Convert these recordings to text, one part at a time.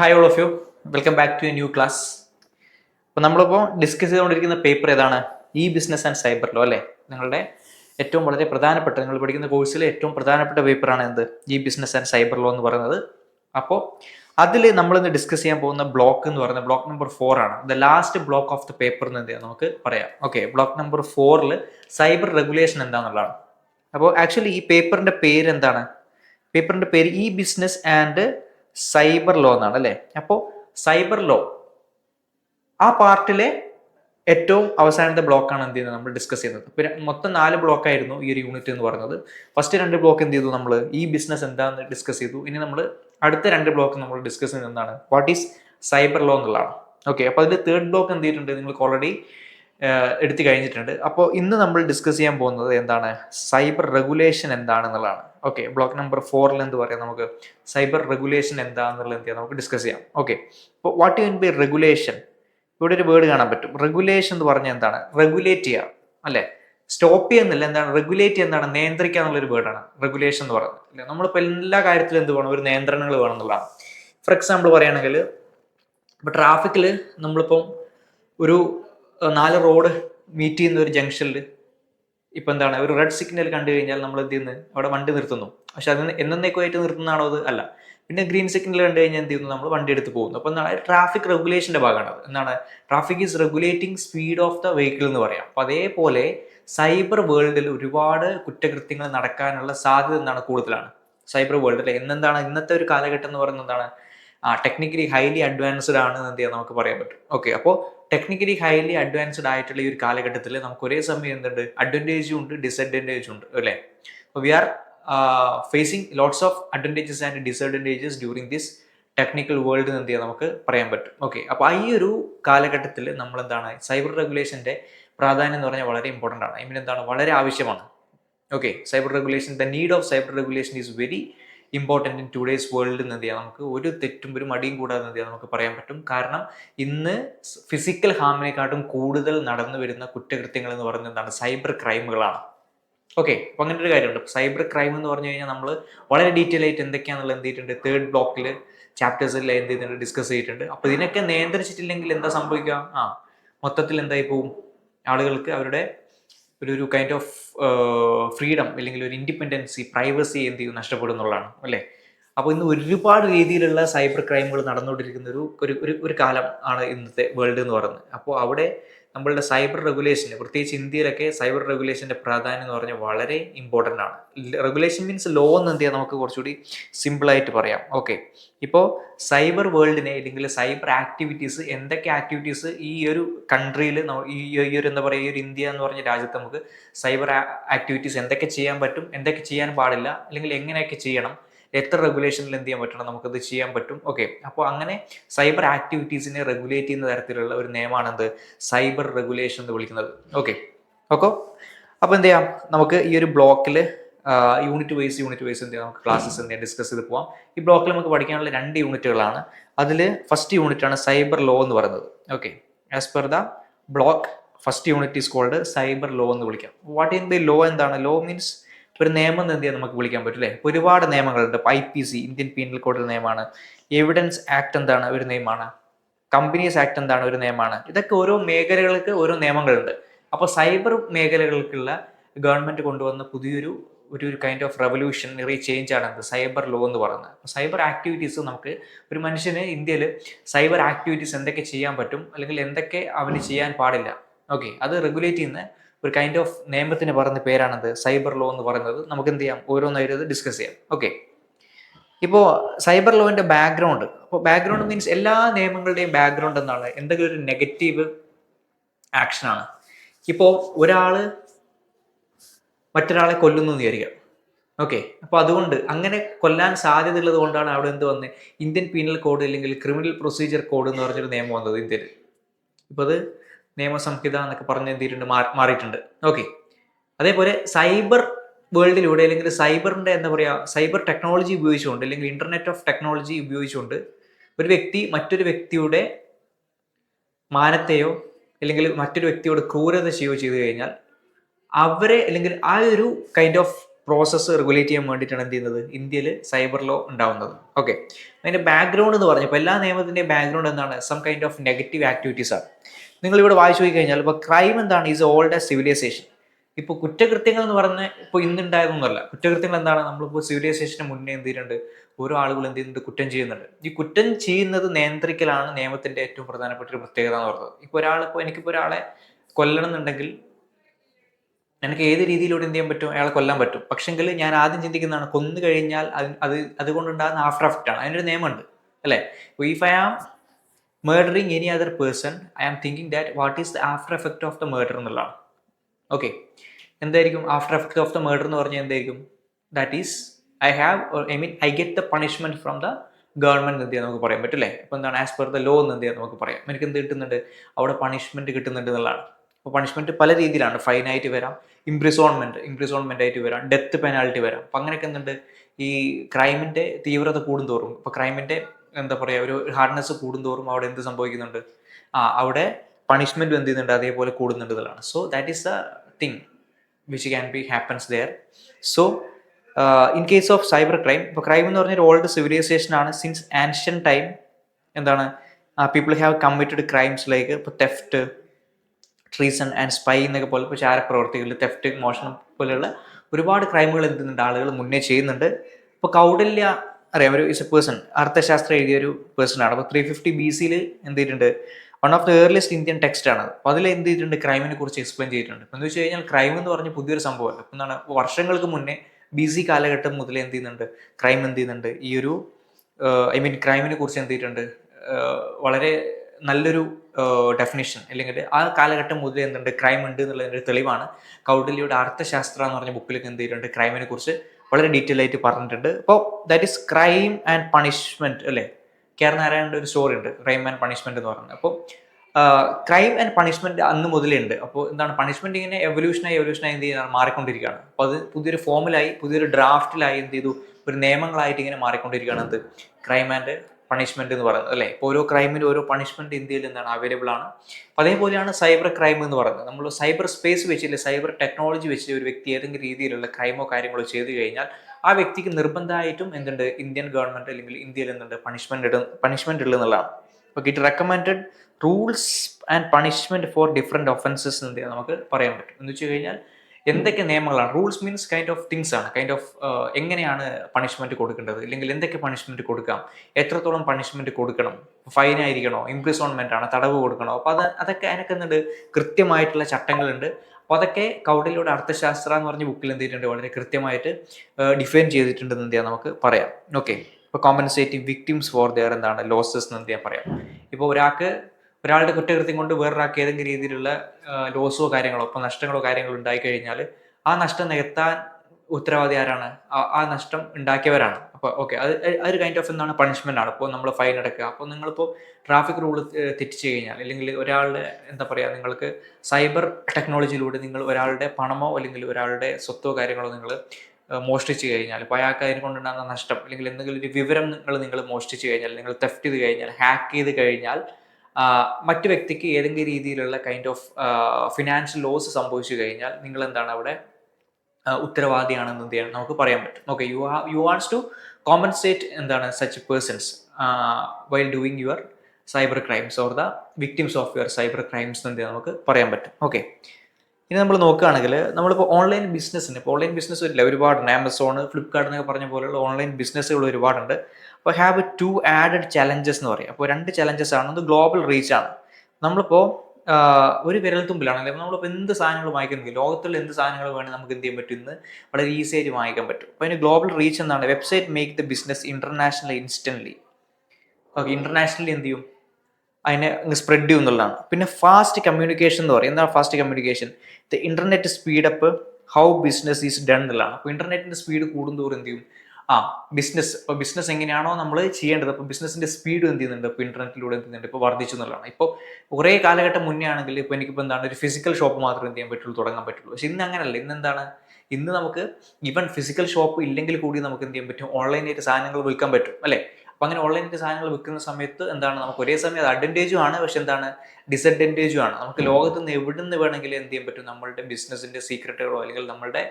Hi all of you welcome back to a new class അപ്പോൾ നമ്മളിപ്പോൾ discuss ചെയ്തുകൊണ്ടിരിക്കുന്ന paper ഏതാണ്? E business and cyber law അല്ലേ? നിങ്ങളുടെ ഏറ്റവും വളരെ പ്രധാനപ്പെട്ട നിങ്ങൾ പഠിക്കുന്ന കോഴ്സിലെ ഏറ്റവും പ്രധാനപ്പെട്ട പേപ്പറാണ് എന്ത്? E business and cyber law എന്ന് പറയുന്നത്. അപ്പോൾ അതിൽ നമ്മളിന്ന് ഡിസ്കസ് ചെയ്യാൻ പോകുന്ന ബ്ലോക്ക് എന്ന് പറയുന്നത് ബ്ലോക്ക് നമ്പർ ഫോർ ആണ്. The last block of the paper എന്ന് എന്ത് നമുക്ക് പറയാം. ഓക്കെ ബ്ലോക്ക് നമ്പർ ഫോറിൽ സൈബർ റെഗുലേഷൻ എന്താണെന്നുള്ളതാണ് അപ്പോൾ ആക്ച്വലി ഈ പേപ്പറിന്റെ പേര് എന്താണ്? പേപ്പറിന്റെ പേര് e business and cyber law എന്നാണ് അല്ലേ? അപ്പോൾ സൈബർ ലോ. ആ പാർട്ടിലെ ഏറ്റവും അവസാനത്തെ ബ്ലോക്കാണ് എന്ത് ചെയ്യുന്നത്? നമ്മൾ ഡിസ്കസ് ചെയ്യുന്നത്. പിന്നെ മൊത്തം നാല് ബ്ലോക്ക് ആയിരുന്നു ഈ ഒരു യൂണിറ്റ് എന്ന് പറയുന്നത്. ഫസ്റ്റ് രണ്ട് ബ്ലോക്ക് എന്ത് ചെയ്തു നമ്മൾ ഈ ബിസിനസ് എന്താന്ന് ഡിസ്കസ് ചെയ്തു. ഇനി നമ്മൾ അടുത്ത രണ്ട് ബ്ലോക്ക് നമ്മൾ ഡിസ്കസ് ചെയ്യുന്നത് എന്താണ്? വാട്ട് ഈസ് സൈബർ ലോ എന്നുള്ളതാണ്. ഓക്കെ അപ്പോൾ അതിൽ തേർഡ് ബ്ലോക്ക് എന്ത് ചെയ്തിട്ടുണ്ട്? നിങ്ങൾക്ക് ഓൾറെഡി എടുത്തു കഴിഞ്ഞിട്ടുണ്ട്. അപ്പോൾ ഇന്ന് നമ്മൾ ഡിസ്കസ് ചെയ്യാൻ പോകുന്നത് എന്താണ്? സൈബർ റെഗുലേഷൻ എന്താണെന്നുള്ളതാണ്. ഓക്കെ ബ്ലോക്ക് നമ്പർ ഫോറിൽ എന്ത് പറയാം നമുക്ക്? സൈബർ റെഗുലേഷൻ എന്താണെന്നുള്ളത് എന്ത് ചെയ്യാം? നമുക്ക് ഡിസ്കസ് ചെയ്യാം. ഓക്കെ അപ്പോൾ what you mean by regulation ഇവിടെ ഒരു വേർഡ് കാണാൻ പറ്റും. റെഗുലേഷൻ എന്ന് പറഞ്ഞാൽ എന്താണ്? റെഗുലേറ്റ് ചെയ്യുക അല്ലേ? സ്റ്റോപ്പ് ചെയ്യുന്നില്ല എന്താണ്? റെഗുലേറ്റ് എന്താണ് നിയന്ത്രിക്കുക എന്നുള്ളൊരു വേർഡാണ് റെഗുലേഷൻ എന്ന് പറയുന്നത് അല്ലെ? നമ്മളിപ്പോൾ എല്ലാ കാര്യത്തിലും എന്ത് വേണം? ഒരു നിയന്ത്രണങ്ങൾ വേണം എന്നുള്ളതാണ്. ഫോർ എക്സാമ്പിൾ പറയുകയാണെങ്കിൽ ഇപ്പോൾ ട്രാഫിക്കിൽ നമ്മളിപ്പം ഒരു നാല് റോഡ് മീറ്റ് ചെയ്യുന്ന ഒരു ജംഗ്ഷനിൽ ഇപ്പം എന്താണ്? ഒരു റെഡ് സിഗ്നൽ കണ്ടു കഴിഞ്ഞാൽ നമ്മൾ എന്ത് ചെയ്യുന്നു? അവിടെ വണ്ടി നിർത്തുന്നു. പക്ഷെ അതിന് എന്നേക്കുമായിട്ട് നിർത്തുന്നതാണോ അത് അല്ല. പിന്നെ ഗ്രീൻ സിഗ്നൽ കണ്ടു കഴിഞ്ഞാൽ എന്ത് ചെയ്യുന്നു? നമ്മൾ വണ്ടി എടുത്ത് പോകുന്നു. അപ്പം എന്താണ്? ട്രാഫിക് റെഗുലേഷന്റെ ഭാഗമാണ് എന്താണ്? Traffic is regulating speed of the vehicle എന്ന് പറയാം. അപ്പം അതേപോലെ സൈബർ വേൾഡിൽ ഒരുപാട് കുറ്റകൃത്യങ്ങൾ നടക്കാനുള്ള സാധ്യത എന്താണ്? കൂടുതലാണ്. സൈബർ വേൾഡിൽ എന്നെന്താണ് ഇന്നത്തെ ഒരു കാലഘട്ടം എന്ന് പറയുന്നത് എന്താണ്? ആ ടെക്നിക്കലി ഹൈലി അഡ്വാൻസ്ഡ് ആണ് എന്ത് ചെയ്യാൻ നമുക്ക് പറയാൻ പറ്റും. ഓക്കെ അപ്പോൾ ടെക്നിക്കലി ഹൈലി അഡ്വാൻസ്ഡ് ആയിട്ടുള്ള ഈ ഒരു കാലഘട്ടത്തിൽ നമുക്ക് ഒരേ സമയം എന്തുണ്ട്? അഡ്വാന്റേജും ഉണ്ട് ഡിസഡ്വാന്റേജും ഉണ്ട് അല്ലേ? We are facing lots of advantages and disadvantages during this technical world എന്ത് ചെയ്യാൻ നമുക്ക് പറയാൻ പറ്റും. ഓക്കെ അപ്പോൾ ഈ ഒരു കാലഘട്ടത്തിൽ നമ്മൾ എന്താണ് സൈബർ റെഗുലേഷന്റെ പ്രാധാന്യം എന്ന് പറഞ്ഞാൽ വളരെ ഇമ്പോർട്ടന്റ് ആണ്. ഐ മീൻ എന്താണ്? വളരെ ആവശ്യമാണ്. Okay cyber regulation the need of cyber regulation is very important in today's world എന്ന് എന്ത് നമുക്ക് ഒരു തെറ്റും ഒരു മടിയും കൂടാതെ എന്ത് നമുക്ക് പറയാൻ പറ്റും. കാരണം ഇന്ന് ഫിസിക്കൽ ഹാമിനെക്കാട്ടും കൂടുതൽ നടന്നു വരുന്ന കുറ്റകൃത്യങ്ങൾ എന്ന് പറയുന്നത് എന്താണ്? സൈബർ ക്രൈമുകളാണ് ഓക്കെ അപ്പൊ അങ്ങനെ ഒരു കാര്യമുണ്ട് സൈബർ ക്രൈം എന്ന് പറഞ്ഞു കഴിഞ്ഞാൽ നമ്മൾ വളരെ ഡീറ്റെയിൽ ആയിട്ട് എന്തൊക്കെയാണെന്നുള്ളത് എന്ത് ചെയ്തിട്ടുണ്ട്? തേർഡ് ബ്ലോക്കിൽ ചാപ്റ്റേഴ്സിൽ എന്ത് ചെയ്തിട്ടുണ്ട്? ഡിസ്കസ് ചെയ്തിട്ടുണ്ട്. അപ്പോൾ ഇതിനൊക്കെ നിയന്ത്രിച്ചിട്ടില്ലെങ്കിൽ എന്താ സംഭവിക്കുക? ആ മൊത്തത്തിൽ എന്തായി പോവും? ആളുകൾക്ക് അവരുടെ ഒരു ഒരു കൈൻഡ് ഓഫ് ഫ്രീഡം അല്ലെങ്കിൽ ഒരു ഇൻഡിപെൻഡൻസി പ്രൈവസി എന്ത് ചെയ്യും നഷ്ടപ്പെടും എന്നുള്ളതാണ് അല്ലേ? അപ്പോൾ ഇന്ന് ഒരുപാട് രീതിയിലുള്ള സൈബർ ക്രൈമുകൾ നടന്നുകൊണ്ടിരിക്കുന്ന ഒരു ഒരു ഒരു കാലം ആണ് ഇന്നത്തെ വേൾഡ് എന്ന് പറയുന്നത്. അപ്പോൾ അവിടെ നമ്മളുടെ സൈബർ റെഗുലേഷൻ പ്രത്യേകിച്ച് ഇന്ത്യയിലൊക്കെ സൈബർ റെഗുലേഷന്റെ പ്രാധാന്യം എന്ന് പറഞ്ഞാൽ വളരെ ഇമ്പോർട്ടന്റ് ആണ്. റെഗുലേഷൻ മീൻസ് ലോ എന്ന് എന്ത് ചെയ്യാം? നമുക്ക് കുറച്ചുകൂടി സിമ്പിളായിട്ട് പറയാം. ഓക്കെ ഇപ്പോൾ സൈബർ വേൾഡിനെ അല്ലെങ്കിൽ സൈബർ ആക്ടിവിറ്റീസ് എന്തൊക്കെ ആക്ടിവിറ്റീസ് ഈ ഒരു കൺട്രിയിൽ ഈ ഒരു എന്താ പറയുക ഈ ഒരു ഇന്ത്യ എന്ന് പറഞ്ഞ രാജ്യത്ത് നമുക്ക് സൈബർ ആക്ടിവിറ്റീസ് എന്തൊക്കെ ചെയ്യാൻ പറ്റും എന്തൊക്കെ ചെയ്യാൻ പാടില്ല അല്ലെങ്കിൽ എങ്ങനെയൊക്കെ ചെയ്യണം എത്ര റെഗുലേഷനിൽ എന്ത് ചെയ്യാൻ പറ്റണം നമുക്കത് ചെയ്യാൻ പറ്റും? ഓക്കെ അപ്പോൾ അങ്ങനെ സൈബർ ആക്ടിവിറ്റീസിനെ റെഗുലേറ്റ് ചെയ്യുന്ന തരത്തിലുള്ള ഒരു നിയമമാണ് എന്ത്? സൈബർ റെഗുലേഷൻ എന്ന് വിളിക്കുന്നത്. ഓക്കെ ഓക്കെ അപ്പോൾ എന്ത് ചെയ്യാം നമുക്ക് ഈ ഒരു ബ്ലോക്കിൽ യൂണിറ്റ് വൈസ് യൂണിറ്റ് വൈസ് എന്ത് ചെയ്യാം നമുക്ക് ക്ലാസ്സസ് എന്ത് ചെയ്യാം ഡിസ്കസ് ചെയ്ത് പോവാം. ഈ ബ്ലോക്കിൽ നമുക്ക് പഠിക്കാനുള്ള രണ്ട് യൂണിറ്റുകളാണ് അതിൽ ഫസ്റ്റ് യൂണിറ്റ് ആണ് സൈബർ ലോ എന്ന് പറയുന്നത്. Okay as per the block first unit is called cyber law എന്ന് വിളിക്കാം. വാട്ട് ഇൻ ബൈ ലോ എന്താണ്? ലോ മീൻസ് ഒരു നിയമം എന്ത് ചെയ്യാൻ നമുക്ക് വിളിക്കാൻ പറ്റും അല്ലേ? ഒരുപാട് നിയമങ്ങളുണ്ട്. I P C Indian penal കോഡിൽ നിയമമാണ്. എവിഡൻസ് ആക്ട് എന്താണ്? ഒരു നിയമമാണ്. കമ്പനീസ് ആക്ട് എന്താണ്? ഒരു നിയമമാണ്. ഇതൊക്കെ ഓരോ മേഖലകൾക്ക് ഓരോ നിയമങ്ങളുണ്ട്. അപ്പോൾ സൈബർ മേഖലകൾക്കുള്ള ഗവൺമെന്റ് കൊണ്ടുവന്ന പുതിയൊരു ഒരു ഒരു കൈൻഡ് ഓഫ് റെവല്യൂഷണറി ചേഞ്ച് ആണ് എന്ത്? സൈബർ ലോ എന്ന് പറയുന്നത്. സൈബർ ആക്ടിവിറ്റീസ് നമുക്ക് ഒരു മനുഷ്യന് ഇന്ത്യയിൽ സൈബർ ആക്ടിവിറ്റീസ് എന്തൊക്കെ ചെയ്യാൻ പറ്റും? അല്ലെങ്കിൽ എന്തൊക്കെ അവന് ചെയ്യാൻ പാടില്ല? ഓക്കെ അത് റെഗുലേറ്റ് ചെയ്യുന്ന ഒരു കൈൻഡ് ഓഫ് നിയമത്തിന് പറയുന്ന പേരാണത് സൈബർ ലോ എന്ന് പറയുന്നത്. നമുക്ക് എന്ത് ചെയ്യാം? ഓരോന്നായിട്ട് ഡിസ്കസ് ചെയ്യാം. ഓക്കെ ഇപ്പോൾ സൈബർ ലോന്റെ ബാക്ക്ഗ്രൗണ്ട് അപ്പോൾ ബാക്ക്ഗ്രൗണ്ട് മീൻസ് എല്ലാ നിയമങ്ങളുടെയും ബാക്ക്ഗ്രൗണ്ട് എന്നാണ്. എന്തെങ്കിലും ഒരു നെഗറ്റീവ് ആക്ഷനാണ് ഇപ്പോൾ ഒരാൾ മറ്റൊരാളെ കൊല്ലുന്നു എന്ന് വിചാരിക്കുക ഓക്കെ അപ്പോൾ അതുകൊണ്ട് അങ്ങനെ കൊല്ലാൻ സാധ്യത ഉള്ളത് കൊണ്ടാണ് അവിടെ എന്ത് വന്നത് ഇന്ത്യൻ പീനൽ കോഡ് അല്ലെങ്കിൽ ക്രിമിനൽ പ്രൊസീജിയർ കോഡ് എന്ന് പറഞ്ഞൊരു നിയമം വന്നത് ഇന്ത്യയിൽ. ഇപ്പോൾ അത് നിയമസംഹിത എന്നൊക്കെ പറഞ്ഞ് എന്തിട്ടുണ്ട് മാറിയിട്ടുണ്ട്. ഓക്കെ അതേപോലെ സൈബർ വേൾഡിലൂടെ അല്ലെങ്കിൽ സൈബറിന്റെ എന്താ പറയുക സൈബർ ടെക്നോളജി ഉപയോഗിച്ചുകൊണ്ട് അല്ലെങ്കിൽ ഇന്റർനെറ്റ് ഓഫ് ടെക്നോളജി ഉപയോഗിച്ചുകൊണ്ട് ഒരു വ്യക്തി മറ്റൊരു വ്യക്തിയുടെ മാനത്തെയോ അല്ലെങ്കിൽ മറ്റൊരു വ്യക്തിയോട് ക്രൂരത ചെയ്യുകയോ ചെയ്തു കഴിഞ്ഞാൽ അവരെ അല്ലെങ്കിൽ ആ ഒരു കൈൻഡ് ഓഫ് പ്രോസസ്സ് റെഗുലേറ്റ് ചെയ്യാൻ വേണ്ടിയിട്ടാണ് എന്ത് ചെയ്യുന്നത്? ഇന്ത്യയിൽ സൈബർ ലോ ഉണ്ടാവുന്നത്. ഓക്കെ അതിന്റെ ബാക്ക്ഗ്രൗണ്ട് എന്ന് പറഞ്ഞപ്പോൾ എല്ലാ നിയമത്തിന്റെയും ബാക്ക്ഗ്രൗണ്ട് എന്താണ്? Some kind of negative activities ആണ്. നിങ്ങൾ ഇവിടെ വായിച്ചു പോയി കഴിഞ്ഞാൽ ഇപ്പോൾ ക്രൈം എന്താണ്? ഈസ് ഓൾഡ് എ സിവിലൈസേഷൻ ഇപ്പോൾ കുറ്റകൃത്യങ്ങൾ എന്ന് പറഞ്ഞ ഇപ്പോൾ ഇന്നുണ്ടായതൊന്നുമല്ല. കുറ്റകൃത്യങ്ങൾ എന്താണ്? നമ്മളിപ്പോൾ സിവിലൈസേഷന് മുന്നേ എന്ത് ചെയ്യുന്നുണ്ട്? ഓരോ ആളുകൾ എന്ത് ചെയ്യുന്നുണ്ട്? കുറ്റം ചെയ്യുന്നുണ്ട്. ഈ കുറ്റം ചെയ്യുന്നത് നിയന്ത്രിക്കലാണ് നിയമത്തിന്റെ ഏറ്റവും പ്രധാനപ്പെട്ട ഒരു പ്രത്യേകത എന്ന് പറയുന്നത്. ഇപ്പോൾ ഒരാളിപ്പോൾ എനിക്കിപ്പോൾ ഒരാളെ കൊല്ലണം എന്നുണ്ടെങ്കിൽ എനിക്ക് ഏത് രീതിയിലൂടെ എന്ത് ചെയ്യാൻ പറ്റും? അയാളെ കൊല്ലാൻ പറ്റും. പക്ഷെങ്കിൽ ഞാൻ ആദ്യം ചിന്തിക്കുന്നതാണ് കൊന്നു കഴിഞ്ഞാൽ അത് അത് അതുകൊണ്ടുണ്ടാകുന്ന ആഫ്റ്റർ എഫക്റ്റ് ആണ്. അതിനൊരു നിയമമുണ്ട്. അല്ലേ? If I am murdering any other person I am thinking that what is the after effect of the murder എന്നുള്ളതാണ്. ഓക്കെ എന്തായിരിക്കും after effect of the murder എന്ന് പറഞ്ഞാൽ എന്തായിരിക്കും? That is I have I mean I get the punishment from the government എന്ത് ചെയ്യാൻ നമുക്ക് പറയാൻ പറ്റില്ലേ അപ്പോൾ എന്താണ്? ആസ് പെർ ദ ലോ എന്ന് എന്ത് ചെയ്യാൻ നമുക്ക് പറയാം. എനിക്ക് എന്ത് കിട്ടുന്നുണ്ട്? അവിടെ പണിഷ്മെന്റ് കിട്ടുന്നുണ്ട് എന്നുള്ളതാണ്. അപ്പോൾ പണിഷ്മെന്റ് പല രീതിയിലാണ്. ഫൈൻ ആയിട്ട് വരാം. ഇംപ്രിസോൺമെന്റ് ഇംപ്രിസോൺമെന്റ് ആയിട്ട് വരാം. ഡെത്ത് പെനാൽറ്റി വരാം. അപ്പം അങ്ങനെയൊക്കെ എന്തുണ്ട്? ഈ ക്രൈമിന്റെ തീവ്രത കൂടുന്തോറും. ഇപ്പോൾ ക്രൈമിന്റെ എന്താ പറയാ ഒരു ഹാർഡ്നെസ് കൂടുന്തോറും അവിടെ എന്ത് സംഭവിക്കുന്നുണ്ട്? ആ അവിടെ പണിഷ്മെന്റ് എന്ത് ചെയ്യുന്നുണ്ട്? അതേപോലെ കൂടുന്നുണ്ട് so that is the thing which can be happens there so in case of cyber crime ഇപ്പോൾ ക്രൈം എന്ന് പറഞ്ഞൊരു ഓൾഡ് സിവിലൈസേഷൻ ആണ്. സിൻസ് ആൻഷ്യൻ ടൈം എന്താണ് people have committed crimes like ഇപ്പോൾ തെഫ്റ്റ് ട്രീസൺ ആൻഡ് സ്പൈ എന്നൊക്കെ പോലെ ഇപ്പോൾ ചാരപ്രവർത്തികൾ theft മോഷണം പോലെയുള്ള ഒരുപാട് ക്രൈമുകൾ എന്ത് ചെയ്യുന്നുണ്ട്? ആളുകൾ മുന്നേ ചെയ്യുന്നുണ്ട്. ഇപ്പോൾ കൗടല്യ അറിയാം ഒരു ഇസ് എ പേഴ്സൺ അർത്ഥശാസ്ത്രം എഴുതിയ ഒരു പേഴ്സൺ ആണ്. അപ്പോൾ ത്രീ ഫിഫ്റ്റി ബി സിയിൽ എന്ത് ചെയ്തിട്ടുണ്ട്? One of the earliest Indian text ആണ്. അപ്പോൾ അതിൽ എന്ത് ചെയ്തിട്ടുണ്ട്? ക്രൈമിനെ കുറിച്ച് എക്സ്പ്ലെയിൻ ചെയ്തിട്ടുണ്ട്. എന്ന് വെച്ച് കഴിഞ്ഞാൽ ക്രൈം എന്ന് പറഞ്ഞ പുതിയൊരു സംഭവമല്ല. അപ്പോൾ എന്താണ്? വർഷങ്ങൾക്ക് മുന്നേ ബി സി കാലഘട്ടം മുതൽ എന്ത് ചെയ്യുന്നുണ്ട്? ക്രൈം എന്ത് ചെയ്യുന്നുണ്ട്? ഈ ഒരു ഐ മീൻ ക്രൈമിനെ കുറിച്ച് എന്ത് ചെയ്തിട്ടുണ്ട്? വളരെ നല്ലൊരു ഡെഫിനിഷൻ അല്ലെങ്കിൽ ആ കാലഘട്ടം മുതൽ എന്തുണ്ട്? ക്രൈം ഉണ്ട് എന്നുള്ളതിന്റെ തെളിവാണ് കൗഡല്യയുടെ അർത്ഥശാസ്ത്ര എന്ന് പറഞ്ഞ ബുക്കിലൊക്കെ എന്ത് ചെയ്തിട്ടുണ്ട്? ക്രൈമിനെ കുറിച്ച് വളരെ ഡീറ്റെയിൽ ആയിട്ട് പറഞ്ഞിട്ടുണ്ട്. അപ്പോൾ that is crime and punishment അല്ലേ? കേരള നാരായണന്റെ ഒരു സ്റ്റോറി ഉണ്ട് ക്രൈം ആൻഡ് പണിഷ്മെന്റ് എന്ന് പറയുന്നത്. അപ്പോൾ ക്രൈം ആൻഡ് പണിഷ്മെന്റ് അന്ന് മുതലേ ഉണ്ട്. അപ്പോൾ എന്താണ് പണിഷ്മെന്റ് ഇങ്ങനെ എവല്യൂഷനായി എവല്യൂഷനായി എന്ത് ചെയ്യുന്നത് മാറിക്കൊണ്ടിരിക്കുകയാണ്. അപ്പോൾ അത് പുതിയൊരു ഫോമിലായി പുതിയൊരു ഡ്രാഫ്റ്റിലായി എന്ത് ചെയ്തു ഒരു നിയമങ്ങളായിട്ട് ഇങ്ങനെ മാറിക്കൊണ്ടിരിക്കുകയാണ് എന്ത്? ക്രൈം ആൻഡ് പണിഷ്മെന്റ് എന്ന് പറയുന്നത് അല്ലേ? ഇപ്പോൾ ഓരോ ക്രൈമിനും ഓരോ പണിഷ്മെന്റ് ഇന്ത്യയിൽ എന്താണ് അവൈലബിൾ ആണ്. അതേപോലെയാണ് സൈബർ ക്രൈം എന്ന് പറയുന്നത്. നമ്മൾ സൈബർ സ്പേസ് വെച്ചില്ല സൈബർ ടെക്നോളജി വെച്ച് ഒരു വ്യക്തി ഏതെങ്കിലും രീതിയിലുള്ള ക്രൈമോ കാര്യങ്ങളോ ചെയ്തു കഴിഞ്ഞാൽ ആ വ്യക്തിക്ക് നിർബന്ധമായിട്ടും എന്തുണ്ട്? ഇന്ത്യൻ ഗവൺമെന്റ് അല്ലെങ്കിൽ ഇന്ത്യയിൽ എന്തുണ്ട്? പണിഷ്മെന്റ് ഇട punishment ഉള്ളതെന്നുള്ളതാണ് okay it recommended rules and punishment for different offences എന്ന് നമുക്ക് പറയാൻ പറ്റും. എന്ന് വെച്ച് കഴിഞ്ഞാൽ എന്തൊക്കെ നിയമങ്ങളാണ് rules means kind of things ആണ്. കൈൻഡ് ഓഫ് എങ്ങനെയാണ് പണിഷ്മെന്റ് കൊടുക്കേണ്ടത്? ഇല്ലെങ്കിൽ എന്തൊക്കെ പണിഷ്മെന്റ് കൊടുക്കാം? എത്രത്തോളം പണിഷ്മെന്റ് കൊടുക്കണം? ഫൈൻ ആയിരിക്കണോ? ഇംപ്രിസോൺമെന്റ് ആണ്. തടവ് കൊടുക്കണോ? അപ്പൊ അത് അതൊക്കെ അതിനൊക്കെ എന്തുണ്ട്? കൃത്യമായിട്ടുള്ള ചട്ടങ്ങളുണ്ട്. അപ്പോൾ അതൊക്കെ കൗടലിയുടെ അർത്ഥശാസ്ത്ര എന്ന് പറഞ്ഞ ബുക്കിൽ എന്ത് ചെയ്തിട്ടുണ്ട് വളരെ കൃത്യമായിട്ട് ഡിഫൈൻ ചെയ്തിട്ടുണ്ടെന്ന് എന്ത് നമുക്ക് പറയാം. ഓക്കെ ഇപ്പോൾ കോമ്പൻസേറ്റീവ് വിക്ടിംസ് ഫോർ ദെയർ എന്താണ്? ലോസസ് എന്ന് എന്ത് പറയാം? ഇപ്പോൾ ഒരാൾക്ക് ഒരാളുടെ കുറ്റകൃത്യം കൊണ്ട് വേറൊരാൾക്ക് ഏതെങ്കിലും രീതിയിലുള്ള ലോസോ കാര്യങ്ങളോ ഇപ്പോൾ നഷ്ടങ്ങളോ കാര്യങ്ങളോ ഉണ്ടായി കഴിഞ്ഞാൽ ആ നഷ്ടം നികത്താൻ ഉത്തരവാദി ആരാണ്? ആ നഷ്ടം ഉണ്ടാക്കിയവരാണ്. അപ്പോൾ ഓക്കെ അത് ഒരു കൈൻഡ് ഓഫ് എന്താണ് പണിഷ്മെന്റ് ആണ്. ഇപ്പോൾ നമ്മൾ ഫൈൻ അടക്കുക. അപ്പോൾ നിങ്ങളിപ്പോൾ ട്രാഫിക് റൂൾ തെറ്റിച്ച് കഴിഞ്ഞാൽ അല്ലെങ്കിൽ ഒരാളുടെ എന്താ പറയുക നിങ്ങൾക്ക് സൈബർ ടെക്നോളജിയിലൂടെ നിങ്ങൾ ഒരാളുടെ പണമോ അല്ലെങ്കിൽ ഒരാളുടെ സ്വത്തോ കാര്യങ്ങളോ നിങ്ങൾ മോഷ്ടിച്ചു കഴിഞ്ഞാൽ ഇപ്പോൾ അയാൾക്ക് അതിനെ കൊണ്ടുണ്ടാകുന്ന നഷ്ടം അല്ലെങ്കിൽ എന്തെങ്കിലും ഒരു വിവരം നിങ്ങൾ നിങ്ങൾ മോഷ്ടിച്ചു കഴിഞ്ഞാൽ നിങ്ങൾ തെഫ്റ്റ് ചെയ്ത് കഴിഞ്ഞാൽ ഹാക്ക് ചെയ്ത് കഴിഞ്ഞാൽ മറ്റു വ്യക്തിക്ക് ഏതെങ്കിലും രീതിയിലുള്ള കൈൻഡ് ഓഫ് ഫിനാൻഷ്യൽ ലോസ് സംഭവിച്ചു കഴിഞ്ഞാൽ നിങ്ങൾ എന്താണ് അവിടെ ഉത്തരവാദിയാണെന്ന് എന്ത് ചെയ്യണം നമുക്ക് പറയാൻ പറ്റും. Okay you have you wants to compensate എന്താണ് such persons while doing your cyber crimes or the victims of your cyber crimes എന്ന് നമുക്ക് പറയാൻ പറ്റും. ഓക്കെ ഇനി നമ്മൾ നോക്കുകയാണെങ്കിൽ നമ്മളിപ്പോൾ ഓൺലൈൻ ബിസിനസ്സിന് ഇപ്പോൾ ഓൺലൈൻ ബിസിനസ് ഇല്ല ഒരുപാടുണ്ട് ആമസോൺ ഫ്ലിപ്കാർട്ട് എന്നൊക്കെ പറഞ്ഞ പോലെയുള്ള ഓൺലൈൻ ബിസിനസ്സുകൾ ഒരുപാടുണ്ട് അപ്പോൾ ഹാവ് ടു ആഡഡ് ചലഞ്ചസ് എന്ന് പറയും. അപ്പോൾ രണ്ട് ചലഞ്ചസ് ആണ്. ഒന്ന് ഗ്ലോബൽ റീച്ച് ആണ്. നമ്മളിപ്പോൾ ഒരു വിരൽ അല്ലെങ്കിൽ നമ്മളിപ്പോൾ എന്ത് സാധനങ്ങൾ വാങ്ങിക്കുന്നെങ്കിൽ ലോകത്തുള്ള എന്ത് സാധനങ്ങൾ വേണമെങ്കിൽ നമുക്ക് എന്ത് ചെയ്യാൻ പറ്റും? ഇന്ന് വളരെ ഈസി ആയിട്ട് വാങ്ങിക്കാൻ പറ്റും. അപ്പോൾ അതിന് ഗ്ലോബൽ റീച്ച് എന്നാണ്. Website make the business international instantly okay internationally എന്ത് ചെയ്യും? അതിനെ സ്പ്രെഡ് ചെയ്യും എന്നുള്ളതാണ്. പിന്നെ ഫാസ്റ്റ് കമ്മ്യൂണിക്കേഷൻ എന്ന് പറയും. എന്താണ് fast communication the internet speed up how business is done എന്നുള്ളതാണ്. അപ്പോൾ ഇന്റർനെറ്റിന്റെ സ്പീഡ് കൂടുന്തോറും എന്ത് ചെയ്യും? ആ ബിസിനസ് ഇപ്പോൾ ബിസിനസ് എങ്ങനെയാണോ നമ്മൾ ചെയ്യേണ്ടത്. അപ്പോൾ ബിസിനസിന്റെ സ്പീഡ് എന്ത് ചെയ്യുന്നുണ്ട്? ഇപ്പോൾ ഇന്റർനെറ്റിലൂടെ എന്ത് ചെയ്യുന്നുണ്ട്? ഇപ്പോൾ വർദ്ധിച്ചു എന്നുള്ളതാണ്. ഇപ്പോൾ കുറേ കാലഘട്ടം മുന്നേ ആണെങ്കിൽ ഇപ്പോൾ എനിക്കിപ്പോൾ എന്താണ്? ഒരു ഫിസിക്കൽ ഷോപ്പ് മാത്രമേ എന്ത് ചെയ്യാൻ പറ്റുള്ളൂ തുടങ്ങാൻ പറ്റുള്ളൂ. പക്ഷെ ഇന്ന് അങ്ങനെയല്ല. ഇന്ന് എന്താണ്? ഇന്ന് നമുക്ക് ഇവൻ ഫിസിക്കൽ ഷോപ്പ് ഇല്ലെങ്കിൽ കൂടി നമുക്ക് എന്ത് ചെയ്യാൻ പറ്റും? ഓൺലൈനായിട്ട് സാധനങ്ങൾ വിൽക്കാൻ പറ്റും. അല്ലേ? അപ്പോൾ അങ്ങനെ ഓൺലൈനിൽ സാധനങ്ങൾ വിൽക്കുന്ന സമയത്ത് എന്താണ് നമുക്ക് ഒരേ സമയം അത് അഡ്വാന്റേജും ആണ് പക്ഷെ എന്താണ് ഡിസഡ്വാന്റേജും ആണ്. നമുക്ക് ലോകത്ത് നിന്ന് എവിടെ നിന്ന് വേണമെങ്കിലും എന്ത് ചെയ്യാൻ പറ്റും? നമ്മളുടെ ബിസിനസ്സിന്റെ സീക്രട്ടുകളോ അല്ലെങ്കിൽ നമ്മളുടെ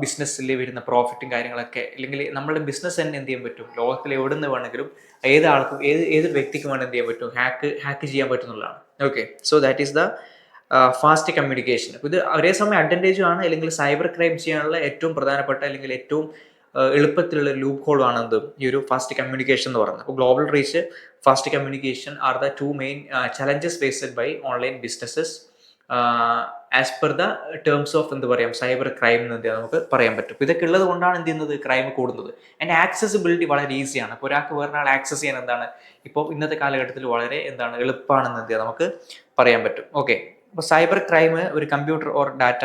ബിസിനസ്സിൽ വരുന്ന പ്രോഫിറ്റും കാര്യങ്ങളൊക്കെ അല്ലെങ്കിൽ നമ്മുടെ ബിസിനസ് തന്നെ എന്ത് ചെയ്യാൻ പറ്റും? ലോകത്തിൽ എവിടെ നിന്ന് വേണമെങ്കിലും ഏത് ആൾക്കും ഏത് ഏത് വ്യക്തിക്കും വേണം എന്ത് ചെയ്യാൻ പറ്റും? ഹാക്ക് ഹാക്ക് ചെയ്യാൻ പറ്റുന്നുള്ളതാണ് okay so that is the fast communication ഇത് ഒരേ സമയം അഡ്വാന്റേജും ആണ് അല്ലെങ്കിൽ സൈബർ ക്രൈം ചെയ്യാനുള്ള ഏറ്റവും പ്രധാനപ്പെട്ട അല്ലെങ്കിൽ ഏറ്റവും എളുപ്പത്തിലുള്ള ലൂപ്പ് ഹോൾ ആണ് എന്ത്? ഈ ഒരു ഫാസ്റ്റ് കമ്മ്യൂണിക്കേഷൻ എന്ന് പറയുന്നത്. അപ്പോൾ global reach fast communication are the two main challenges faced by online businesses as per the terms of എന്ത് പറയാം? സൈബർ ക്രൈം എന്ന് എന്ത് നമുക്ക് പറയാൻ പറ്റും. ഇതൊക്കെ ഉള്ളത് കൊണ്ടാണ് എന്ത് ചെയ്യുന്നത്? ക്രൈം കൂടുന്നത്. ആൻഡ് ആക്സസിബിലിറ്റി വളരെ ഈസിയാണ് അപ്പോൾ ഒരാൾക്ക് വേറൊരാൾ ആക്സസ് ചെയ്യാൻ എന്താണ്? ഇപ്പോൾ ഇന്നത്തെ കാലഘട്ടത്തിൽ വളരെ എന്താണ്? എളുപ്പമാണെന്ന് എന്ത് നമുക്ക് പറയാൻ പറ്റും. ഓക്കെ അപ്പോൾ സൈബർ ക്രൈം ഒരു കമ്പ്യൂട്ടർ ഓർ ഡാറ്റ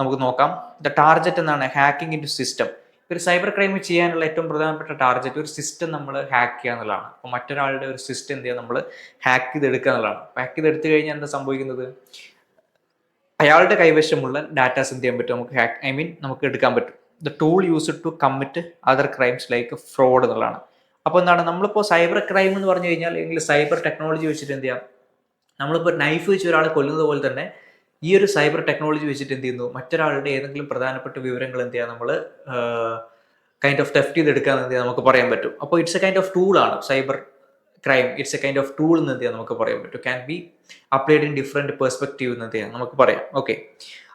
നമുക്ക് നോക്കാം. ദ ടാർജറ്റ് എന്നാണ് ഹാക്കിംഗ് ഇൻ സിസ്റ്റം ഒരു സൈബർ ക്രൈം ചെയ്യാനുള്ള ഏറ്റവും പ്രധാനപ്പെട്ട ടാർഗറ്റ് ഒരു സിസ്റ്റം നമ്മൾ ഹാക്ക് ചെയ്യുക എന്നുള്ളതാണ്. അപ്പോൾ മറ്റൊരാളുടെ ഒരു സിസ്റ്റം എന്ത് ചെയ്യുക? നമ്മൾ ഹാക്ക് ചെയ്തെടുക്കുക എന്നുള്ളതാണ്. ഹാക്ക് ചെയ്തെടുത്തു കഴിഞ്ഞാൽ എന്താ സംഭവിക്കുന്നത്? അയാളുടെ കൈവശമുള്ള ഡാറ്റാസ് എന്ത് ചെയ്യാൻ പറ്റും? നമുക്ക് ഹാക്ക് ഐ മീൻ നമുക്ക് എടുക്കാൻ പറ്റും. The tool use to commit other crimes like fraud എന്നുള്ളതാണ്. അപ്പോൾ എന്താണ്? നമ്മളിപ്പോൾ സൈബർ ക്രൈം എന്ന് പറഞ്ഞു കഴിഞ്ഞാൽ അല്ലെങ്കിൽ സൈബർ ടെക്നോളജി വെച്ചിട്ട് എന്ത് ചെയ്യാം? നമ്മളിപ്പോൾ നൈഫ് വെച്ച് ഒരാളെ കൊല്ലുന്നത് പോലെ തന്നെ ഈ ഒരു സൈബർ ടെക്നോളജി വെച്ചിട്ട് എന്ത് ചെയ്യുന്നു? മറ്റൊരാളുടെ ഏതെങ്കിലും പ്രധാനപ്പെട്ട വിവരങ്ങൾ എന്ത് ചെയ്യാം നമ്മൾ കൈൻഡ് ഓഫ് ടെഫ്റ്റ് എന്ന് എന്ത് നമുക്ക് പറയാൻ പറ്റും. അപ്പോൾ it's a kind of tool ആണ് cyber crime. It's a kind of tool എന്ന് എന്ത് ചെയ്യാൻ നമുക്ക് പറയാൻ പറ്റും. Can be applied in different perspective എന്ന് എന്ത് ചെയ്യാം നമുക്ക് പറയാം. ഓക്കെ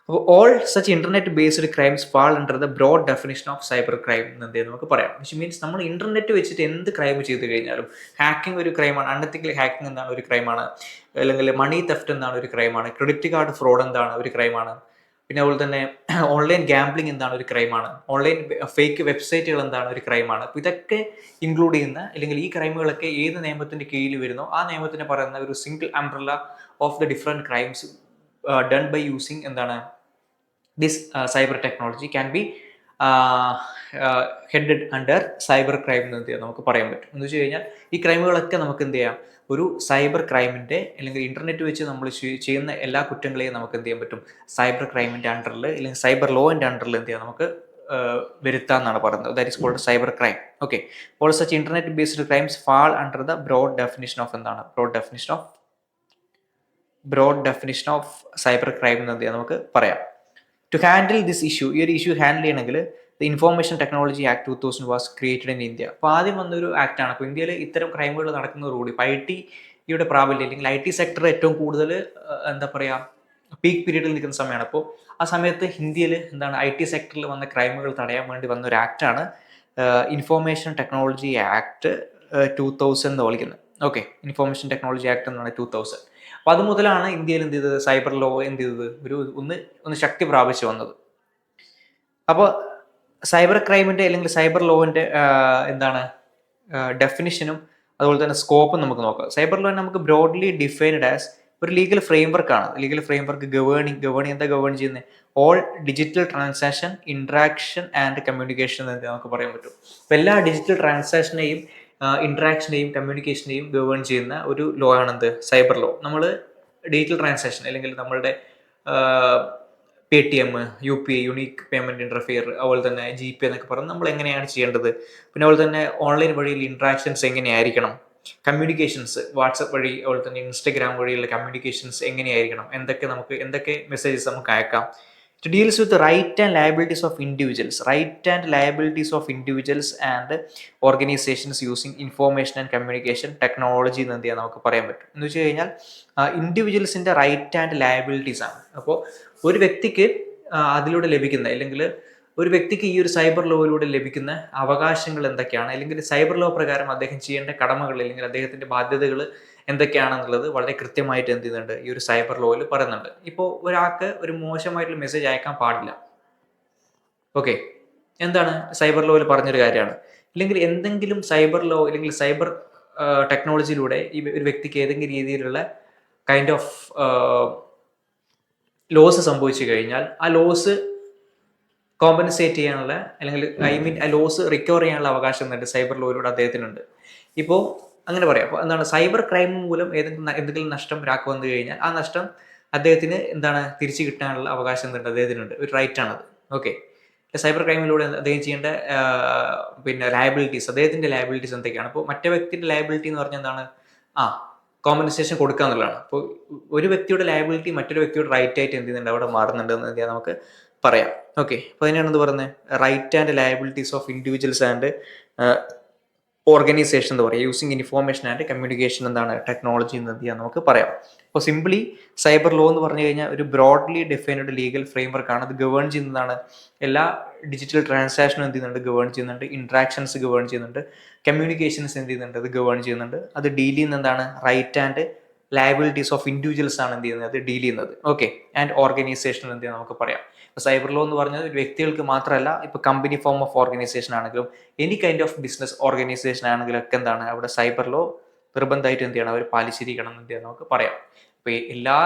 അപ്പോൾ all such internet based crimes fall under the broad definition of cyber crime എന്ത് നമുക്ക് പറയാം. വിച്ച് മീൻസ് നമ്മൾ ഇന്റർനെറ്റ് വെച്ചിട്ട് എന്ത് ക്രൈം ചെയ്ത് കഴിഞ്ഞാലും ഹാക്കിംഗ് ഒരു ക്രൈമാണ് അൺഎത്തിക്കൽ ഹാക്കിംഗ് എന്താണ് ഒരു ക്രൈമാണ് അല്ലെങ്കിൽ മണി തെഫ്റ്റ് എന്താണ് ഒരു ക്രൈമാണ് ക്രെഡിറ്റ് കാർഡ് ഫ്രോഡ് എന്താണ് ഒരു ക്രൈമാണ് പിന്നെ അതുപോലെ തന്നെ ഓൺലൈൻ ഗാംബ്ലിംഗ് എന്താണ് ഒരു ക്രൈമാണ് ഓൺലൈൻ ഫേക്ക് വെബ്സൈറ്റുകൾ എന്താണ് ഒരു ക്രൈമാണ് അപ്പോൾ ഇതൊക്കെ ഇൻക്ലൂഡ് ചെയ്യുന്ന അല്ലെങ്കിൽ ഈ ക്രൈമുകളൊക്കെ ഏത് നിയമത്തിന്റെ കീഴിൽ വരുന്നോ ആ നിയമത്തിന് പറയുന്ന ഒരു single umbrella of the different crimes done by using എന്താണ് this cyber technology can be headed under cyber crime എന്ന് എന്ത് ചെയ്യാം? നമുക്ക് പറയാൻ പറ്റും. എന്ന് വെച്ച് കഴിഞ്ഞാൽ ഈ ക്രൈമുകളൊക്കെ നമുക്ക് എന്ത് ചെയ്യാം? ഒരു സൈബർ ക്രൈമിന്റെ അല്ലെങ്കിൽ ഇന്റർനെറ്റ് വെച്ച് നമ്മൾ ചെയ്- ചെയ്യുന്ന എല്ലാ കുറ്റങ്ങളെയും നമുക്ക് എന്ത് ചെയ്യാൻ പറ്റും? സൈബർ ക്രൈമിന്റെ അണ്ടറിൽ അല്ലെങ്കിൽ സൈബർ ലോന്റെ അണ്ടറിൽ എന്ത് ചെയ്യാം? നമുക്ക് വരുത്താം എന്നാണ് പറയുന്നത്. That is called cyber crime okay all such internet based crimes fall under the broad definition of എന്താണ്? Broad definition of broad definition of cyber crime എന്ന് എന്ത് ചെയ്യാം? നമുക്ക് പറയാം. ടു ഹാൻഡിൽ ദിസ് ഇഷ്യൂ ഈ ഒരു ഇഷ്യൂ ഹാൻഡിൽ ചെയ്യണമെങ്കിൽ the information technology act two thousand was created in India അപ്പോൾ ആദ്യം വന്നൊരു ആക്ടാണ് അപ്പോൾ ഇന്ത്യയിൽ ഇത്തരം ക്രൈമുകൾ നടക്കുന്നതോടുകൂടി ഇപ്പോൾ ഐ ടി ഇവിടെ പ്രാബല്യം അല്ലെങ്കിൽ ഐ ടി സെക്ടർ ഏറ്റവും കൂടുതൽ എന്താ പറയുക പീക്ക് പീരീഡിൽ നിൽക്കുന്ന സമയമാണ്. അപ്പോൾ ആ സമയത്ത് ഹിന്ദിയിൽ എന്താണ് ഐ ടി സെക്ടറിൽ വന്ന ക്രൈമുകൾ തടയാൻ വേണ്ടി വന്ന ഒരു ആക്ടാണ് information technology act two thousand എന്ന് വിളിക്കുന്നത്. ഓക്കെ ഇൻഫോർമേഷൻ ടെക്നോളജി ആക്ട് എന്നാണ് ടു തൗസൻഡ് അപ്പോൾ അത് മുതലാണ് ഇന്ത്യയിൽ എന്ത് ചെയ്തത്? സൈബർ ലോ എന്ത് ചെയ്തത്? ഒരു ഒന്ന് ഒന്ന് ശക്തി പ്രാപിച്ചു വന്നത്. അപ്പോൾ സൈബർ ക്രൈമിന്റെ അല്ലെങ്കിൽ സൈബർ ലോവിന്റെ എന്താണ് ഡെഫിനിഷനും അതുപോലെ തന്നെ സ്കോപ്പും നമുക്ക് നോക്കാം. സൈബർ ലോ നമുക്ക് ബ്രോഡ്ലി ഡിഫൈൻഡ് ആസ് ഒരു ലീഗൽ ഫ്രെയിംവർക്ക് ആണ്. ലീഗൽ ഫ്രെയിംവർക്ക് ഗവേണിംഗ് ഗവേണിംഗ് എന്താ ഗവേൺ ചെയ്യുന്നത് all digital transaction interaction and communication എന്ന് നമുക്ക് പറയാൻ പറ്റും. അപ്പോൾ എല്ലാ ഡിജിറ്റൽ ട്രാൻസാക്ഷനെയും ഇൻട്രാക്ഷനെയും കമ്മ്യൂണിക്കേഷനെയും ഗവേൺ ചെയ്യുന്ന ഒരു ലോ ആണെന്ത്? സൈബർ ലോ നമ്മൾ ഡിജിറ്റൽ ട്രാൻസാക്ഷൻ അല്ലെങ്കിൽ നമ്മളുടെ Paytm U P I unique payment interfere അതുപോലെ തന്നെ ജി പേ എന്നൊക്കെ പറഞ്ഞ് നമ്മൾ എങ്ങനെയാണ് ചെയ്യേണ്ടത്? പിന്നെ അതുപോലെ തന്നെ ഓൺലൈൻ വഴിയിൽ ഇൻട്രാക്ഷൻസ് എങ്ങനെയായിരിക്കണം? കമ്മ്യൂണിക്കേഷൻസ് വാട്സപ്പ് വഴി അതുപോലെ തന്നെ ഇൻസ്റ്റഗ്രാം വഴിയുള്ള കമ്മ്യൂണിക്കേഷൻസ് എങ്ങനെയായിരിക്കണം? എന്തൊക്കെ നമുക്ക് എന്തൊക്കെ മെസ്സേജസ് നമുക്ക് അയക്കാം? It deals with right and liabilities of individuals right and liabilities of individuals and organisations using information and communication technology എന്ന് എന്ത് ചെയ്യാൻ നമുക്ക് പറയാൻ പറ്റും. എന്ന് വെച്ച് കഴിഞ്ഞാൽ ഇൻഡിവിജ്വൽസിന്റെ റൈറ്റ് ആൻഡ് ലയബിലിറ്റീസ് ആണ്. അപ്പോൾ ഒരു വ്യക്തിക്ക് അതിലൂടെ ലഭിക്കുന്ന അല്ലെങ്കിൽ ഒരു വ്യക്തിക്ക് ഈ ഒരു സൈബർ ലോയിലൂടെ ലഭിക്കുന്ന അവകാശങ്ങൾ എന്തൊക്കെയാണ്? അല്ലെങ്കിൽ സൈബർ ലോ പ്രകാരം അദ്ദേഹം ചെയ്യേണ്ട കടമകൾ അല്ലെങ്കിൽ അദ്ദേഹത്തിന്റെ ബാധ്യതകൾ എന്തൊക്കെയാണെന്നുള്ളത് വളരെ കൃത്യമായിട്ട് എന്ത് ചെയ്യുന്നുണ്ട്? ഈ ഒരു സൈബർ ലോയിൽ പറയുന്നുണ്ട്. ഇപ്പോൾ ഒരാൾക്ക് ഒരു മോശമായിട്ടുള്ള മെസ്സേജ് അയക്കാൻ പാടില്ല. ഓക്കെ. എന്താണ്? സൈബർ ലോയിൽ പറഞ്ഞൊരു കാര്യമാണ്. അല്ലെങ്കിൽ എന്തെങ്കിലും സൈബർ ലോ അല്ലെങ്കിൽ സൈബർ ടെക്നോളജിയിലൂടെ ഈ ഒരു വ്യക്തിക്ക് ഏതെങ്കിലും രീതിയിലുള്ള കൈൻഡ് ഓഫ് ലോസ് സംഭവിച്ചു കഴിഞ്ഞാൽ ആ ലോസ് കോമ്പൻസേറ്റ് ചെയ്യാനുള്ള അല്ലെങ്കിൽ ഐ മീൻ ആ ലോസ് റിക്കവർ ചെയ്യാനുള്ള അവകാശം എന്നുണ്ട് സൈബർ ലോയിലൂടെ അദ്ദേഹത്തിനുണ്ട്. ഇപ്പോൾ അങ്ങനെ പറയാം. അപ്പോൾ എന്താണ് സൈബർ ക്രൈം മൂലം ഏതെങ്കിലും എന്തെങ്കിലും നഷ്ടം ഒരാൾക്ക് വന്നു കഴിഞ്ഞാൽ ആ നഷ്ടം അദ്ദേഹത്തിന് എന്താണ് തിരിച്ചു കിട്ടാനുള്ള അവകാശം എന്തുണ്ട് അദ്ദേഹത്തിനുണ്ട്. ഒരു റൈറ്റ് ആണത്. ഓക്കെ സൈബർ ക്രൈമിലൂടെ അദ്ദേഹം ചെയ്യേണ്ട പിന്നെ ലയബിലിറ്റീസ് അദ്ദേഹത്തിന്റെ ലയബിലിറ്റീസ് എന്തൊക്കെയാണ്? അപ്പോൾ മറ്റേ വ്യക്തിയുടെ ലയബിലിറ്റി എന്ന് പറഞ്ഞാൽ എന്താണ്? ആ കോമ്പൻസേഷൻ കൊടുക്കുക എന്നുള്ളതാണ്. അപ്പോൾ ഒരു വ്യക്തിയുടെ ലയബിലിറ്റി മറ്റൊരു വ്യക്തിയുടെ റൈറ്റ് ആയിട്ട് എന്ത് ചെയ്യുന്നുണ്ട്? അവിടെ മാറുന്നുണ്ട് എന്ന് നമുക്ക് പറയാം. ഓക്കെ അപ്പോൾ അതിനാണ് എന്ന് പറയുന്നത്? Right and liabilities of individuals and organisation എന്ന് പറയാം. യൂസിങ് ഇൻഫോർമേഷൻ ആൻഡ് കമ്മ്യൂണിക്കേഷൻ എന്താണ് ടെക്നോളജി എന്ന് എന്ത് ചെയ്യാം നമുക്ക് പറയാം. അപ്പോൾ സിംപ്ലി സൈബർ ലോ എന്ന് പറഞ്ഞു കഴിഞ്ഞാൽ ഒരു ബ്രോഡ്ലി ഡിഫൈൻഡ് ലീഗൽ ഫ്രെയിംവർക്ക് ആണ്. അത് ഗവേൺ ചെയ്യുന്നതാണ്. എല്ലാ ഡിജിറ്റൽ ട്രാൻസാക്ഷനും എന്ത് ചെയ്യുന്നുണ്ട്? ഗവേൺ ചെയ്യുന്നുണ്ട്. ഇൻട്രാക്ഷൻസ് ഗവേൺ ചെയ്യുന്നുണ്ട്. കമ്മ്യൂണിക്കേഷൻസ് എന്ത് ചെയ്യുന്നുണ്ട്? അത് ഗവേൺ ചെയ്യുന്നുണ്ട്. അത് ഡീൽ ചെയ്യുന്ന എന്താണ്? Right and liabilities of individuals ആണ് എന്ത് ചെയ്യുന്നത്? ഡീൽ ചെയ്യുന്നത്. ഓക്കെ ആൻഡ് ഓർഗനൈസേഷൻ എന്ത് ചെയ്യുന്നത് നമുക്ക് പറയാം. ഇപ്പോൾ സൈബർ ലോ എന്ന് പറഞ്ഞാൽ ഒരു വ്യക്തികൾക്ക് മാത്രമല്ല ഇപ്പോൾ കമ്പനി ഫോം ഓഫ് ഓർഗനൈസേഷൻ ആണെങ്കിലും any kind of business organisation ആണെങ്കിലും ഒക്കെ എന്താണ് അവിടെ സൈബർ ലോ നിർബന്ധമായിട്ട് എന്ത് ചെയ്യണം അവർ പാലിച്ചിരിക്കണം എന്ന് നമുക്ക് പറയാം. ഇപ്പോൾ എല്ലാ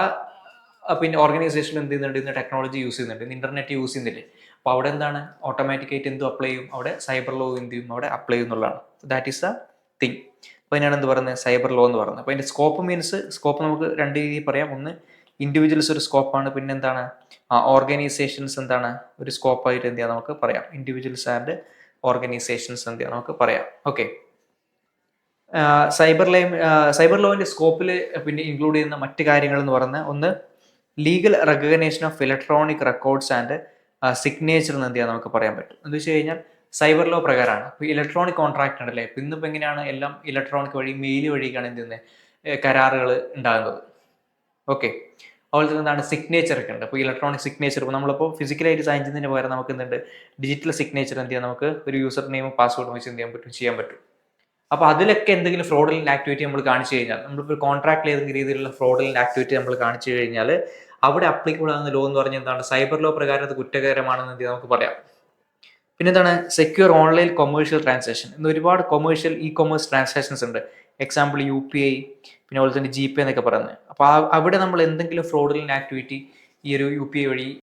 പിന്നെ ഓർഗനൈസേഷനും എന്ത് ചെയ്യുന്നുണ്ട് ഇന്ന് ടെക്നോളജി യൂസ് ചെയ്യുന്നുണ്ട് ഇന്ന് ഇന്റർനെറ്റ് യൂസ് ചെയ്യുന്നില്ലേ? അപ്പോൾ അവിടെ എന്താണ് ഓട്ടോമാറ്റിക്കായിട്ട് എന്തും അപ്ലൈ ചെയ്യും അവിടെ സൈബർ ലോ എന്ത് ചെയ്യും അവിടെ അപ്ലൈ ചെയ്യും എന്നുള്ളതാണ്. ദാറ്റ് ഈസ് ദ തിങ് അപ്പോൾ അതിനാണ് എന്ത് പറയുന്നത് സൈബർ ലോ എന്ന് പറയുന്നത്. അപ്പോൾ അതിന്റെ സ്കോപ്പ് മീൻസ് സ്കോപ്പ് നമുക്ക് രണ്ട് രീതിയിൽ പറയാം. ഒന്ന് ഇൻഡിവിജ്വൽസ് ഒരു സ്കോപ്പാണ് പിന്നെ എന്താണ് ഓർഗനൈസേഷൻസ് എന്താണ്? ഒരു സ്കോപ്പായിട്ട് എന്ത് ചെയ്യാം നമുക്ക് പറയാം. ഇൻഡിവിജ്വൽസ് ആൻഡ് ഓർഗനൈസേഷൻസ് എന്ത് ചെയ്യാം നമുക്ക് പറയാം. ഓക്കെ സൈബർ ലൈം സൈബർ ലോവിന്റെ സ്കോപ്പിൽ പിന്നെ ഇൻക്ലൂഡ് ചെയ്യുന്ന മറ്റ് കാര്യങ്ങൾ എന്ന് പറഞ്ഞാൽ ഒന്ന് legal recognition of electronic records and signature എന്ന് എന്ത് ചെയ്യാം നമുക്ക് പറയാൻ പറ്റും. എന്ന് വെച്ച് കഴിഞ്ഞാൽ സൈബർ ലോ പ്രകാരമാണ്. ഇപ്പോൾ ഇലക്ട്രോണിക് കോൺട്രാക്ട് ഉണ്ടല്ലേ? ഇപ്പം ഇന്നിപ്പോൾ എങ്ങനെയാണ് എല്ലാം ഇലക്ട്രോണിക് വഴി മെയിൽ വഴിയൊക്കെയാണ് എന്ത് ചെയ്യുന്നത്? കരാറുകൾ ഉണ്ടാകുന്നത്. ഓക്കെ അതുപോലെ തന്നെ എന്താണ് സിഗ്നേച്ചർ ഒക്കെ ഉണ്ട്. അപ്പോൾ ഇലക്ട്രോണിക് സിഗ്നേച്ചർ ഇപ്പോൾ നമ്മളിപ്പോൾ ഫിസിക്കലായിട്ട് സൈൻ ചെയ്യുന്നതിന് പകരം നമുക്ക് എന്തുണ്ട്? ഡിജിറ്റൽ സിഗ്നേച്ചർ എന്ത് ചെയ്യാം? നമുക്ക് ഒരു യൂസർ നെയിമും പാസ്വേഡും വെച്ച് എന്ത് ചെയ്യാൻ പറ്റും? ചെയ്യാൻ പറ്റും. അപ്പോൾ അതിലൊക്കെ എന്തെങ്കിലും ഫ്രോഡലിന്റെ ആക്ടിവിറ്റി നമ്മൾ കാണിച്ചു കഴിഞ്ഞാൽ നമ്മളിപ്പോൾ കോൺട്രാക്റ്റിൽ ഏതെങ്കിലും രീതിയിലുള്ള ഫ്രോഡലിന്റെ ആക്ടിവിറ്റി നമ്മൾ കാണിച്ചു കഴിഞ്ഞാൽ അവിടെ അപ്ലിക്കബിൾ ആകുന്ന ലോ എന്ന് പറഞ്ഞാൽ എന്താണ്? സൈബർ ലോ പ്രകാരം അത് കുറ്റകരമാണെന്ന് നമുക്ക് പറയാം. പിന്നെ എന്താണ്? സെക്യൂർ ഓൺലൈൻ കൊമേഴ്ഷ്യൽ ട്രാൻസാക്ഷൻ ഇന്ന് ഒരുപാട് കൊമേഴ്ഷ്യൽ ഇ കൊമേഴ്സ് ട്രാൻസാക്ഷൻസ് ഉണ്ട്. എക്സാമ്പിൾ യു പി ഐ പിന്നെ അതുപോലെ തന്നെ ജി പേ എന്നൊക്കെ പറയുന്നത്. അപ്പോൾ അവിടെ നമ്മൾ എന്തെങ്കിലും ഫ്രോഡലിന്റെ ആക്ടിവിറ്റി ഈ ഒരു യു പി ഐ വഴി